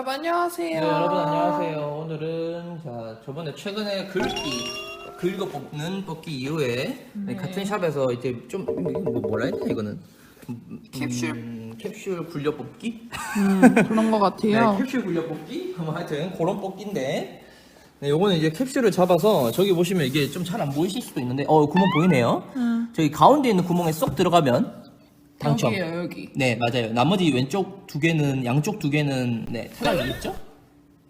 여러분 안녕하세요. 네, 여러분 안녕하세요. 오늘은 자 저번에 최근에 글귀 긁어 뽑는 뽑기 이후에 네, 같은 샵에서 이제 좀 이거 뭐 뭐라 되나 이거는 음, 캡슐? 음, 캡슐 굴려 뽑기 음, 그런 것 네, 같아요. 캡슐 굴려 뽑기 뭐 하여튼 그런 뽑기인데 네, 요거는 이제 캡슐을 잡아서 저기 보시면 이게 좀 잘 안 보이실 수도 있는데 어 구멍 보이네요. 음. 저기 가운데 있는 구멍에 쏙 들어가면 당첨. 여기에요 여기. 네 맞아요. 나머지 왼쪽 두 개는 양쪽 두 개는 네 탈락이겠죠?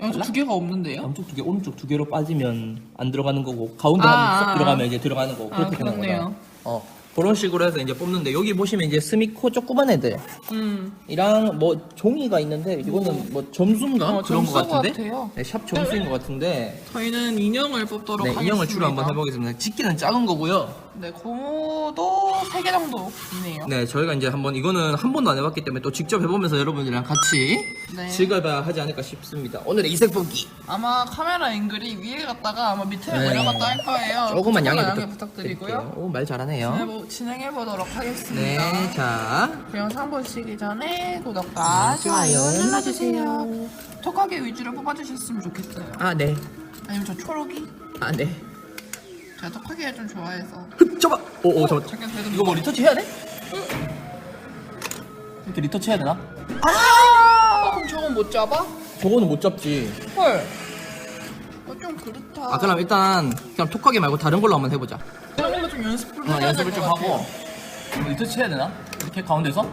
여기 두 개가 없는데요? 양쪽 두 개, 오른쪽 두 개로 빠지면 안 들어가는 거고 가운데 아, 한번 쏙 아, 들어가면 이제 들어가는 거고 아, 그렇게 되는 그렇네요. 거다. 어 그런 식으로 해서 이제 뽑는데 여기 보시면 이제 스미코 조그만 애들 음. 이랑 뭐 종이가 있는데 이거는 뭐 점수인가 어, 그런 거 점수 같은데 같아요. 네, 샵 점수인 것 같은데 저희는 인형을 뽑도록 네 하겠습니다. 인형을 주로 한번 해보겠습니다. 집게는 작은 거고요. 네, 고무도 세개 정도 있네요. 네 저희가 이제 한번 이거는 한 번도 안 해봤기 때문에 또 직접 해보면서 여러분들이랑 같이 네. 즐겨봐야 하지 않을까 싶습니다. 오늘의 이색 뽑기 아마 카메라 앵글이 위에 갔다가 아마 밑으로 네. 내려갔다 할 거예요. 조금만 양해, 부탁- 부탁드리고요. 오 말 잘하네요. 네, 진행해 보도록 하겠습니다. 네, 자그 영상 보시기 전에 구독과 네, 좋아요 눌러주세요. 톡하게 위주로 뽑아주셨으면 좋겠어요. 아, 네. 아니면 저 초록이? 아, 네. 제가 톡하게 좀 좋아해서. 흡, 잡아! 오, 오, 잠깐. 잠깐 그래도 이거 뭐 리터치 해야 돼? 이렇게 리터치 해야 되나? 아! 그럼 저건 못 잡아? 저거는 못 잡지. 헐. 어, 좀 그렇다. 아, 그럼 일단, 그냥 톡하게 말고 다른 걸로 한번 해보자. 그런 걸로 좀 연습을 어, 해야 연습을 될것 좀 같아요. 하고. 이거 리터치 해야 되나? 이렇게 가운데서?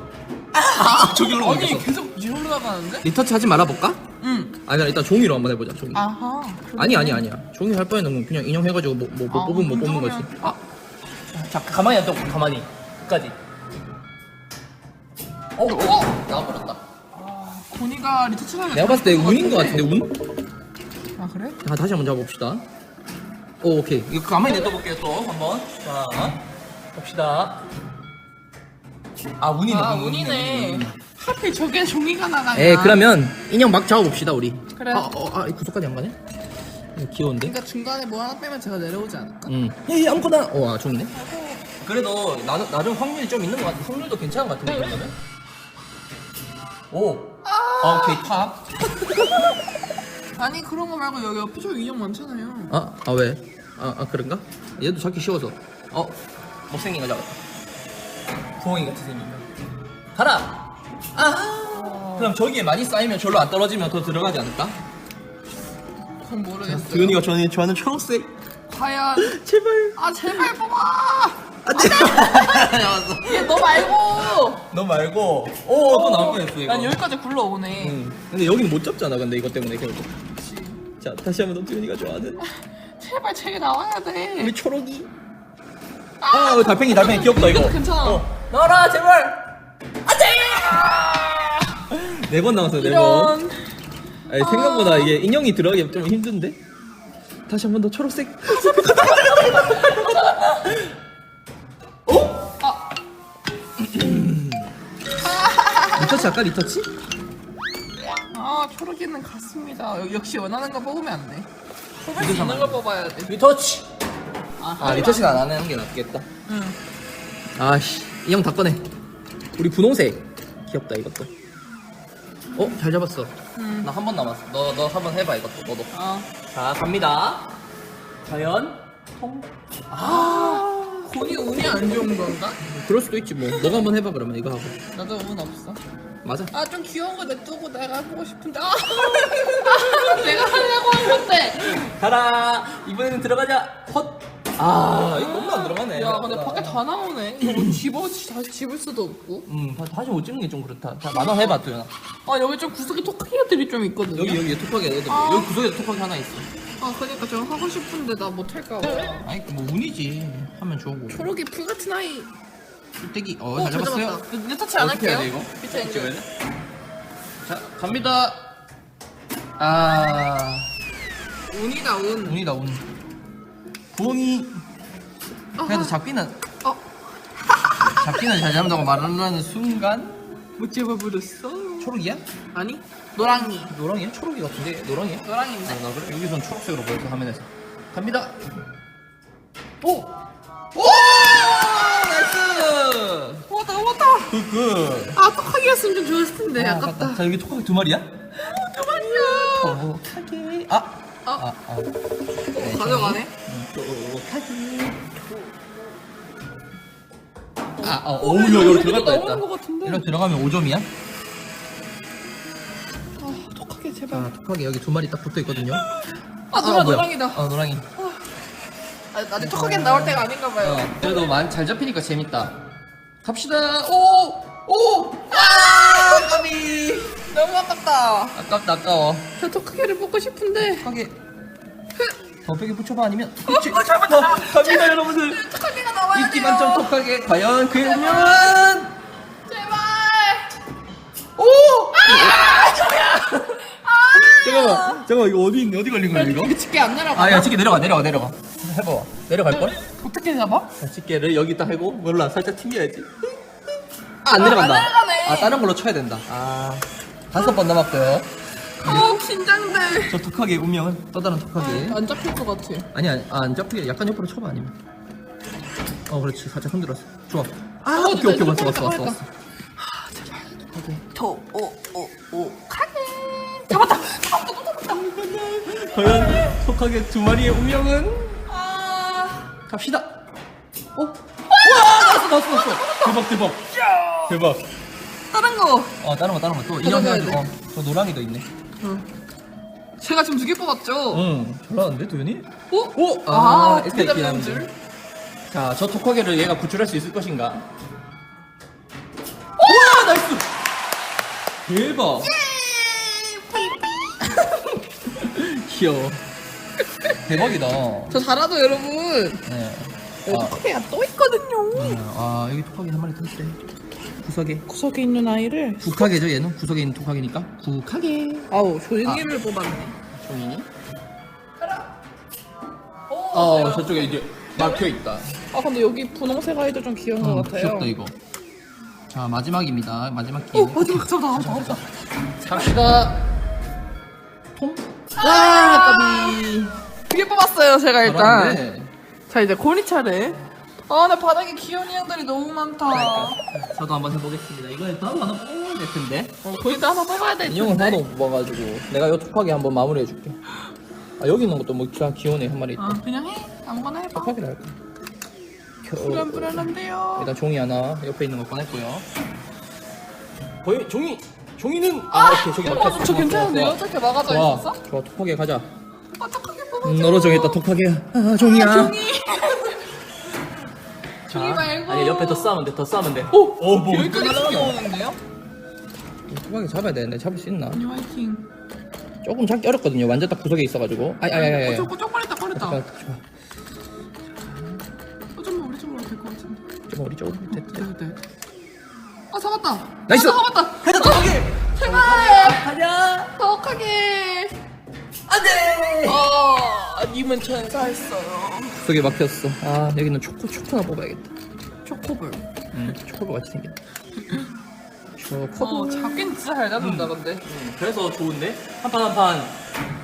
아! 저기로 아니. 계속 뒤로 나가는데? 리터치 하지 말아볼까? 응. 아니, 일단 종이로 한번 해보자, 종이. 아하. 아니, 아니, 아니야. 종이 할 바에는 그냥 인형 해가지고 뭐, 뭐, 뭐 아, 뽑으면 뭐 뽑는 거지. 아! 자, 가만히 안 떠, 가만히. 끝까지. 어, 어! 나와버렸다. 아, 고니가 리터치를 내가 봤을 때 운인 것 같은데, 운? 아 그래? 자, 다시 한번 잡아봅시다. 오, 오케이. 이거 가만히 냅둬볼게요, 또, 한번. 자, 봅시다. 아, 운이네, 아 운, 운이네. 운. 하필 저게 종이가 나가냐? 예, 그러면 인형 막 잡아봅시다, 우리. 그래. 아, 어, 아, 이 구석까지 안 가네? 이거 귀여운데? 그러니까 중간에 뭐 하나 빼면 제가 내려오지 않을까? 응. 에이, 아무거나. 어, 아, 좋네. 그래도, 나, 나름 확률이 좀 있는 것 같아. 확률도 괜찮은 것 같은데, 이러면? 오. 아, 오케이, 탑. 아니 그런 거 말고 여기 옆에 저 인형 많잖아요. 아, 아, 왜? 아, 아, 그런가? 얘도 잡기 쉬워서. 어, 못생긴 거 잡았다. 부엉이 같이 생긴 거. 가라! 아! 그럼 저기에 많이 쌓이면 절로 안 떨어지면 더 들어가지 않을까? 그건 모르겠어요. 두현이가 좋아하는, 좋아하는 초록색. 과연 제발. 아 제발 뽑아. 안 돼! 잡았어. 얘너 말고. 너 말고. 오, 또 나올 뻔했어, 이거. 난 여기까지 굴러오네. 응. 근데 여기는 못 잡잖아, 근데 이것 때문에 결국. 그치. 자, 다시 한번 더 두현이가 좋아하는. 제발 책에 나와야 돼. 우리 초록이. 아, 어, 달팽이, 달팽이 귀엽다, 이거. 이것도 괜찮아. 어. 나와라, 제발! 안 돼! 네 번 나왔어요, 네 번. 이런. 아니, 생각보다 이게 인형이 들어가기 좀 힘든데? 다시 한 번 더 초록색. 어? 아. 리터치 할까, 리터치? 아 초록이는 같습니다. 여- 역시 원하는 거 뽑으면 안 돼. 뽑을 수 있는. 걸 뽑아야 돼. 리터치! 아, 아, 리터치는 안 하는 게 낫겠다. 응. 아씨, 인형 다 꺼내. 우리 분홍색. 귀엽다, 이것도. 어, 잘 잡았어. 음. 나 한 번 남았어. 너, 너 한 번 해봐, 이것도, 너도. 아. 자, 갑니다. 과연, 통. 아. 곤이 운이 안 좋은 건가? 그럴 수도 있지, 뭐. 너가 한 번 해봐, 그러면 이거 하고. 나도 운 없어. 맞아. 아 좀 귀여운 거 냅두고 내가 하고 싶은데. 아, 아 내가 하려고 한 건데. 가라! 이번에는 들어가자! 헛! 아, 이거 너무 안 들어가네. 야 근데 밖에 다 나오네. 이거 집어 다시 집을 수도 없고. 음, 다- 다시 못 찍는 게 좀 그렇다. 자, 만원 해봐, 도현아. 아 여기 좀 구석에 애들이 좀 있거든요. 여기, 여기, 톡하게, 애들. 아. 여기 구석에 톡하게 하나 있어. 아 그러니까 저 하고 싶은데 나 못할까 봐. 아니, 뭐, 운이지. 하면 거. 초록이 풀 같은 아이. 떼기. 어, 어, 잘 잘 잡았어요. 잡았다. 내 터치 안 어떻게 할게요. 해야 돼, 이거? 밑에 찍어야. 돼? 자, 갑니다. 아, 운이다 운. 운이다, 운. 부엉이. 그래도. 잡기는, 어. 잡기는 잘 잡는다고 말하는 순간, 못 잡아버렸어. 초록이야? 아니 노랑이. 노랑이야? 초록이 같은데? 노랑이야? 아, 노랑인데. 나 그래? 여기선 초록색으로 보여서 화면에서. 갑니다. 오! 오! 나이스! 왔다 왔다. 굿, 굿. 아 톡하기 했으면 좀 좋았을 텐데 아, 아깝다. 자, 여기 톡하기 두 마리야? 두 마리. 톡하게. 아! 어? 아, 아. 네, 가져가네. 톡하게. 아, 어, 오, 오우, 이거 여기 들어갔다 나오는 했다. 것 같은데. 이렇게 들어가면 5점이야? 아, 톡하게 제발. 아, 톡하게 여기 두 마리 딱 붙어 있거든요. 아, 노라 뭐야? 노랑이다. 어, 노랑이. 아, 아직 톡하게 나올 때가 아닌가 봐요. 어, 그래도 많이 잘 잡히니까 재밌다. 갑시다. 오! 오! 아! 까비! 너무 아깝다. 아깝다, 아까워. 저 톡하게를 뽑고 싶은데. 톡하게. 더 벽에 붙여봐, 아니면. 그렇지. 어, 갑니다, 여러분들. 톡하게가 나와야 돼요. 만점 톡하게. 과연 그의 운명은? 제발. 오! 잠깐만, 잠깐만, 이거 어디 있네? 어디 걸린 거야, 이거? 이거 집게 안 내려가. 아, 야, 집게 내려가, 내려가, 내려가. 해봐. 내려갈걸? 어떻게 잡아? 자, 집게를 여기다 하고, 몰라, 살짝 튕겨야지. 아, 안 내려간다. 안 내려가네. 아, 다른 걸로 쳐야 된다. 아, 다섯 번 남았고요. 어, 긴장돼. 저 톡하게 운명은 또 다른 톡하게. 안 잡힐 것 같아. 아니, 아니, 아, 안 잡히게 약간 옆으로 쳐봐, 아니면. 어, 그렇지. 살짝 흔들었어. 좋아. 아, 어, 오케이, 오케이, 왔어, 왔어, 왔어, 오, 오, 오, 카게. 잡았다. 잡았다. 또 잡았다. 과연 톡하게 두 마리의 운명은? 아. 갑시다. 어? 와! 나왔어, 나왔어, 나왔어. 대박, 대박. 대박. 다른 거. 어, 다른 거, 다른 거. 또 가져가야 인형 해가지고. 어, 저 노랑이도 있네. 응. 제가 지금 두 개 뽑았죠? 응, 잘 나왔는데, 도현이? 오? 오! 아, 이렇게 두개 이렇게 잡는 하는 줄. 자, 저 톡하게를 얘가 구출할 수 있을 것인가? 와, 나이스! 대박! 귀여워. 대박이다. 저 잘하죠, 여러분. 네. 아, 톡하게가 또 있거든요. 아, 여기 톡하게 한 마리 더 있대. 구석에. 구석에 있는 아이를. 국하게죠, 얘는? 구석에 있는 톡하게니까. 국하게. 아우, 조용히를 뽑았네. 종이. 오, 어, 저쪽에 이제 막혀 있다. 아, 근데 여기 분홍색 아이도 좀 귀여운 것 같아요. 귀엽다, 이거. 자, 마지막입니다. 마지막 오, 기회. 마지막 잡다, 나왔다. 갑시다. 통? 와, 까비. 두개 뽑았어요, 제가 일단. 잘하는데. 자, 이제 고니 차례. 아, 나 바닥에 귀여운 인형들이 너무 많다. 저도 한번 해보겠습니다. 이거는 나도 하나 뽑아야 될 텐데. 어, 고니도 하나 뽑아야 될 인형을 텐데. 하나도 못 뽑아가지고 내가 요 톡하게 한번 마무리해줄게. 아 여기 있는 것도 뭐 진짜 귀여운 애 한 마리 있다. 아, 그냥 해. 아무거나 해봐. 톡하게를 할까? 겨- 불안불안한데요. 일단 종이 하나 옆에 있는 거 꺼냈고요. 거의 종이 종이는 아, 오케이 저기 막혔어. 어, 저 괜찮은데요? 좋아, 저렇게 막아져 좋아, 있었어? 좋아 톡하게 가자. 어떡하게 뽑아줘. 음, 너로 정했다 톡하게야. 아 종이야. 종이. 자, 말고. 아니 옆에 더 싸면 돼. 더 싸면 돼. 오! 오, 뭐 여기까지. 들어오는데요? 톡하게 잡아야 되는데 잡을 수 있나? 언니 화이팅. 조금 잡기 어렵거든요. 완전 딱 구석에 있어가지고. 아이 아이 아이. 어, 아이. 저, 저 꺼냈다, 꺼냈다. 좋아. 어, 좀만 우리 쪽으로 될 것 같은데. 좀 우리 쪽으로 됐다. 됐다, 됐다. 아, 잡았다. 나이스! 아, 잡았다. 해다 톡하게. 제발! 가자. 톡하게. 안돼. 어, 님은 천사했어요. 구석에 막혔어. 아 여기는 초코 초코나 뽑아야겠다. 초코볼. 응, 초코볼 같이 생겼다. 초코. 어, 잡긴 진짜 잘 잡는다, 근데. 그래서 좋은데 한 판 한 판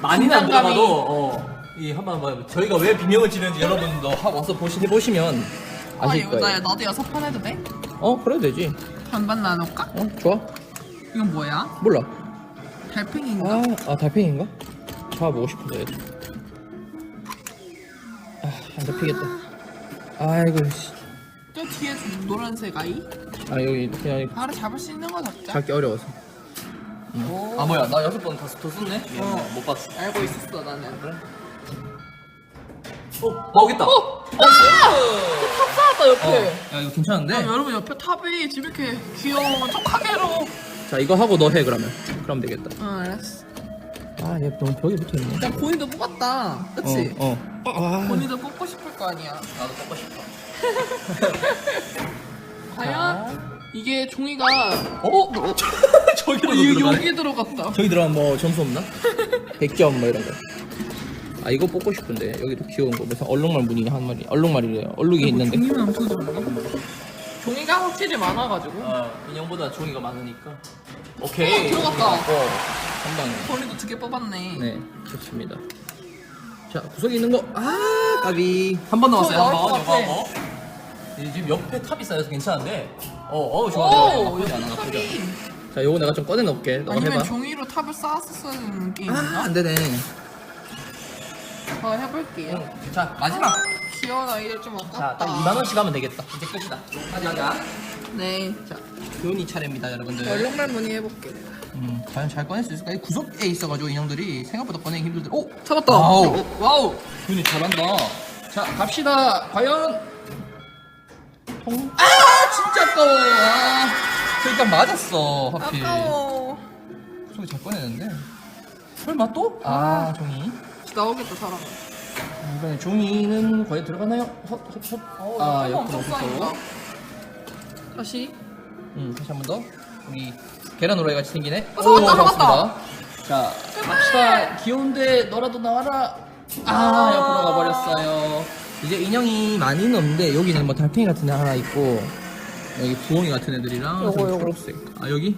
많이는 안 긴장감이. 들어가도 어, 이 한 판 한 판 저희가 왜 비명을 지르는지 여러분도 하- 와서 보시 해보시면 아, 아실 이거 거예요. 나, 나도 여섯 판 해도 돼? 어 그래도 되지. 반반 나눌까? 어 좋아. 이건 뭐야? 몰라. 달팽이인가? 아, 아 달팽이인가? 잡아보고 싶은데. 아 안 잡히겠다. 아이고 씨. 저 뒤에 노란색 아이? 아 여기 그냥 바로 잡을 수 있는 거 잡자. 잡기 어려워서. 오. 아 뭐야 나 여섯 번더 썼네? 어. 못 봤어. 알고 있었어, 나는. 어 나오겠다. 어! 탑 쌓았다, 옆에. 야 이거 괜찮은데? 아, 여러분, 옆에 탑이 지금 이렇게 귀여운 촉하게로. 자 이거 하고 너 해 그러면. 그럼 되겠다. 어, 알았어. 아 얘 너무 벽에 붙어 있네. 일단 고니도 뽑았다. 그치? 어. 어. 아. 고니도 뽑고 싶을 거 아니야. 나도 뽑고 싶어. 과연 이게 종이가 어? 저기로 어, 이- 여기 들어갔다. 저기 들어가면 뭐 점수 없나? 100점 뭐 이런 거. 아 이거 뽑고 싶은데 여기도 귀여운 거 무슨 얼룩말 무늬 한 마리 얼룩말이래요 얼룩이 있는데 종이는 엄청 좋네. 종이가 확실히 많아가지고. 아 인형보다 종이가 많으니까 어, 오케이 들어갔다. 어 한 방에 고니도 두 개 뽑았네. 네 좋습니다 자 구석에 있는 거 아 까비 한 번 남았어요, 나올 것 한번 같아. 이거 하고 이 지금 옆에 탑이 쌓여서 괜찮은데 어, 어 좋아 좋아 오, 나쁘지 않아 여기 나쁘지 탑이. 않아 자, 요거 내가 좀 꺼내 놓을게. 너가 아니면 해봐. 종이로 탑을 쌓았어야 되는 아, 게임인가? 안 되네. 저 해볼게요. 응. 자, 마지막. 귀여운 아이들 좀 자, 아깝다. 딱 2만 원씩 하면 되겠다. 이제 끝이다. 가자, 가자. 네. 자, 교훈이 차례입니다, 여러분들. 얼룩말 무늬 해볼게요. 음, 과연 잘 꺼낼 수 있을까? 이 구석에 있어가지고 인형들이 생각보다 꺼내기 힘들더라. 오! 잡았다. 와우! 와우! 교훈이 잘한다. 자, 갑시다. 과연. 통... 아! 진짜 아까워. 아, 저 일단 맞았어, 하필. 아까워. 종이 잘 꺼내는데. 설마 또? 아, 종이. 나오겠다 사람. 이번에 종이는 과연 들어가나요? 헛, 헛, 헛. 아, 옆으로 엄청 쌓인다. 헛. 다시. 음, 다시 한 번 더. 우리 계란 후라이 같이 생기네. 어, 잡았다, 잡았다. 자, 갑시다. 귀여운데 너라도 나와라. 아, 옆으로 가버렸어요. 이제 인형이 많이는 없는데 여기는 뭐 달팽이 같은 애 하나 있고 여기 부엉이 같은 애들이랑 요거, 저기 요거. 초록색. 아 여기?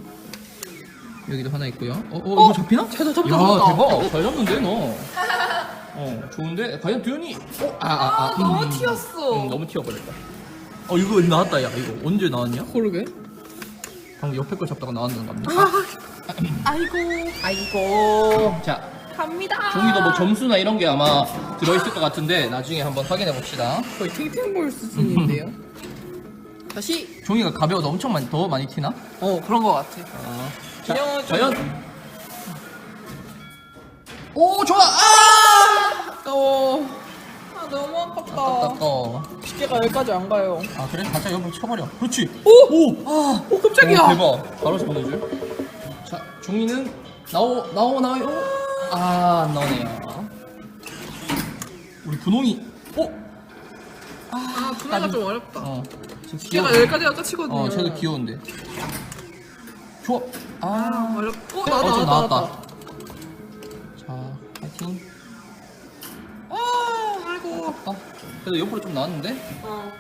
여기도 하나 있고요. 어, 어, 이거 잡히나? 잡았다, 야, 잡았다. 대박. 잘 잡는데 너. 어, 좋은데 과연 두현이? 어, 아, 아, 아. 아, 너무 튀었어. 음, 너무 튀어버렸다. 어, 이거 나왔다, 야. 이거 언제 나왔냐? 고르게. 방금 옆에 걸 잡다가 나왔는 겁니다. 아이고. 아이고. 자, 갑니다. 종이도 뭐 점수나 이런 게 아마 들어있을 것 같은데 나중에 한번 확인해 봅시다. 거의 탱탱볼 수준인데요. 다시. 종이가 가벼워서 엄청 많이 더 많이 튀나? 어 그런 거 같아. 아, 자, 좀- 과연 오 좋아. 아! 아까워. 아 너무 아깝다. 아까워. 집게가 여기까지 안 가요. 아 그래? 가짜 옆으로 쳐버려. 그렇지. 오! 오. 아. 오 깜짝이야. 오, 대박. 바로 잡아내줄. 자, 종이는 나오 나오 나와요. 아, 안 나오네요. 우리 분홍이. 오. 아 분해가 좀 어렵다. 어. 지금 집게가 귀여워. 여기까지 아까 치거든요. 어, 쟤도 귀여운데. 좋아. 아. 아 어렵. 어 어, 나왔다 좀 나왔다. 나왔다. 그래도 옆으로 좀 나왔는데. 어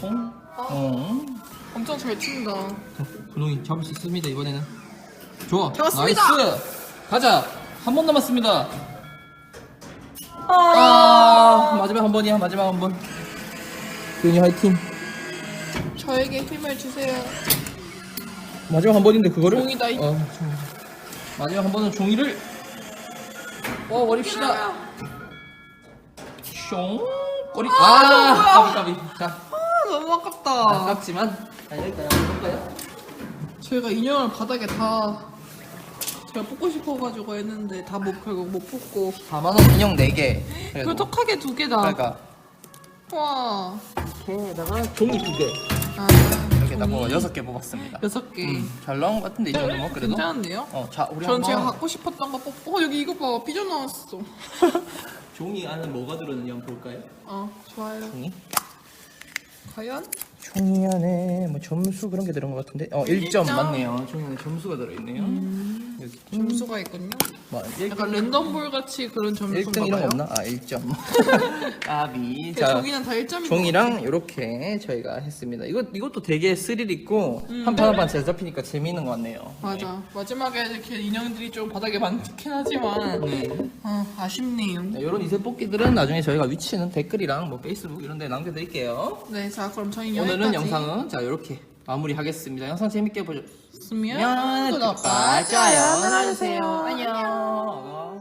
통. 어. 엄청 잘 친다. 분홍이 잡을 수 있습니다 이번에는. 좋아. 잡았습니다. 나이스. 가자. 한 번 남았습니다. 아. 아, 마지막 한 번이야. 마지막 한 번. 분이 화이팅. 저에게 힘을 주세요. 마지막 한 번인데 그거를. 종이다, 이- 어, 종이. 마지막 한 번은 종이를. 어, 버립시다. 숑. 꼬리. 아, 까비 까비. 자, 아 너무 아깝다. 아깝지만. 자, 여기까지 한번 해볼까요? 저희가 인형을 바닥에 다 제가 뽑고 싶어가지고 했는데 다 못 결국 못 뽑고 4만 원 인형 4개. 그걸 톡하게 두 개다. 그러니까. 와. 걔에다가 종이 2개. 아, 이렇게 다 종이 뽑아 6개 뽑았습니다. 여섯 개. 음, 잘 나온 것 같은데 이 정도면 그래도. 괜찮은데요? 어, 자, 우리 전 한번 제가 갖고 싶었던 거 뽑고 어 여기 이거 봐 삐져나왔어. 종이 안에 뭐가 들었는지 한번 볼까요? 어 좋아요. 종이? 과연? 종이 안에 뭐 점수 그런 게 들은 것 같은데 어 1점 일점. 맞네요 종이 안에 점수가 들어있네요 여기 점수가 있군요. 뭐 1, 약간 랜덤볼 같이 그런 점수인가 1등 이런 거 봐요. 없나? 아 1점 까비 근데 자 종이는 다 1점인 종이랑 이렇게 저희가 했습니다 이거, 이것도 되게 스릴 있고 음. 한판 한 판 잘 잡히니까 재미있는 것 같네요 맞아. 마지막에 이렇게 인형들이 좀 바닥에 많긴 하지만 네. 아, 아쉽네요. 이런 이세 뽑기들은 나중에 저희가 위치는 댓글이랑 뭐 페이스북 이런 데 남겨드릴게요 네, 자 그럼 저희는 오늘은 영상은 자 이렇게 마무리하겠습니다. 영상 재밌게 보셨으면 보셨으면 구독과 좋아요 눌러주세요. 안녕